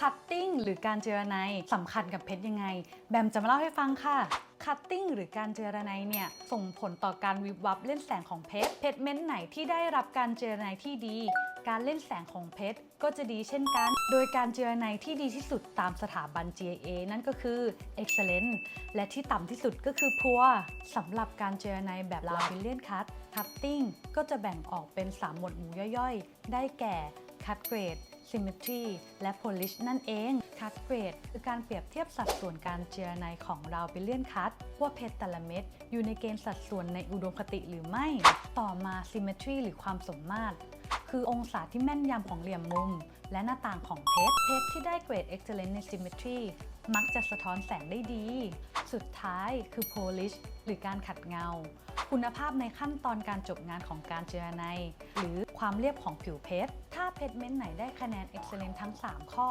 คัตติ้งหรือการเจรไนสำคัญกับเพชรยังไง แบมจะมาเล่าให้ฟังค่ะคัตติ้งหรือการเจรไนเนี่ยส่งผลต่อการวิบวับเล่นแสงของเพชรเพชรเม้นไหนที่ได้รับการเจรไนที่ดี การเล่นแสงของเพชรก็จะดีเช่นกัน โดยการเจรไนที่ดีที่สุดตามสถาบัน GIA นั่นก็คือ excellent และที่ต่ำที่สุดก็คือ poor สำหรับการเจรไนแบบ l a b i l l i o n cut cutting ก็จะแบ่งออกเป็น 3 หมวดหมู่ย่อยๆ ได้แก่ cut grade symmetry และ polish นั่นเอง cut grade คือการเปรียบเทียบสัดส่วนการเจรไนของ r a b i l l i o n cut ว่าเพชรแต่ละเม็ดอยู่ในเกณฑ์สัดส่วนในอุดมคติหรือไม่ ต่อมา symmetry หรือความสมมาตรคือองศาที่แม่นยำของเหลี่ยมมุม และหน้าต่างของเพชร เพชรที่ได้เกรด excellent ใน symmetry มักจะสะท้อนแสงได้ดี สุดท้ายคือ polish หรือการขัดเงา คุณภาพในขั้นตอนการจบงานของการเจรไนหรือความเรียบของผิวเพชร ถ้า เพจเม้นไหนได้คะแนน excellent ทั้ง 3 ข้อ